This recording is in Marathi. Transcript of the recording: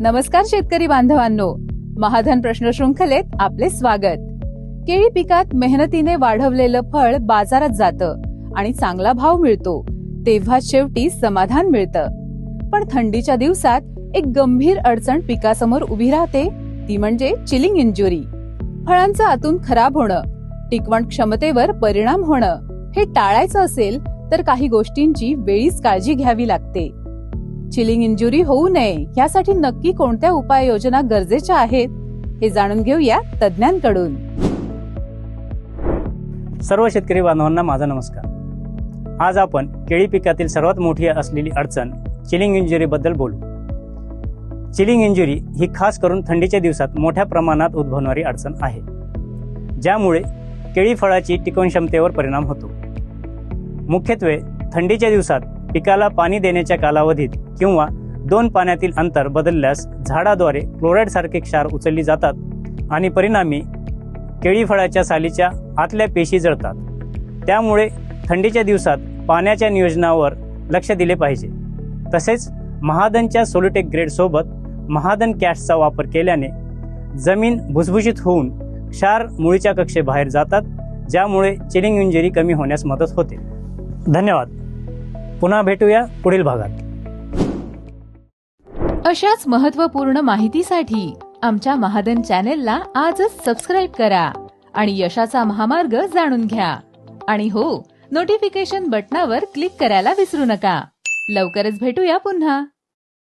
नमस्कार शेतकरी बांधवांनो. महाधन प्रश्न शृंखलेत आपले स्वागत. केळी पिकात मेहनतीने वाढवलेलं फळ बाजारात जातं आणि चांगला भाव मिळतो तेव्हा शेवटी समाधान मिळतं. पण थंडीच्या दिवसात एक गंभीर अडचण पिकासमोर उभी राहते ती म्हणजे चिलिंग इंजुरी फळांचं आतून खराब होणं टिकवण क्षमतेवर परिणाम होणं हे टाळायचं असेल तर काही गोष्टींची वेळीच काळजी घ्यावी लागते. चिलिंग इंजुरी होऊ नये यासाठी नक्की कोणत्या उपाययोजना गरजेच्या आहेत हे जाणून घेऊया तज्ज्ञांकडून. सर्व शेतकरी बांधवांना माझा नमस्कार. आज आपण केळी पिकातील सर्वात मोठी असलेली अडचण चिलिंग इंजुरीबद्दल बोलू. चिलिंग इंजुरी ही खास करून थंडीच्या दिवसात मोठ्या प्रमाणात उद्भवणारी अडचण आहे ज्यामुळे केळी फळाची टिकवण क्षमतेवर परिणाम होतो. मुख्यत्वे थंडीच्या दिवसात पिकाला पाणी देण्याच्या कालावधीत किंवा दोन पाण्यातील अंतर बदलल्यास झाडाद्वारे क्लोराईड सारखे क्षार उचलली जातात आणि परिणामी केळी फळाच्या सालीच्या आतल्या पेशी जळतात. त्यामुळे थंडीच्या दिवसात पाण्याच्या नियोजनावर लक्ष दिले पाहिजे. तसेच महादनच्या सोलिटेक ग्रेड सोबत महादन कॅशचा वापर केल्याने जमीन भुसभुशीत होऊन क्षार मुळीच्या कक्षेबाहेर जातात ज्यामुळे चिलिंग इंजरी कमी होण्यास मदत होते. धन्यवाद. पुन्हा भेटूया पुढील भागात. अशाच महत्त्वपूर्ण माहितीसाठी आमच्या महादन चॅनेलला आजच सबस्क्राईब करा आणि यशाचा महामार्ग जाणून घ्या. आणि हो नोटिफिकेशन बटनावर क्लिक करायला विसरू नका. लवकरच भेटूया पुन्हा.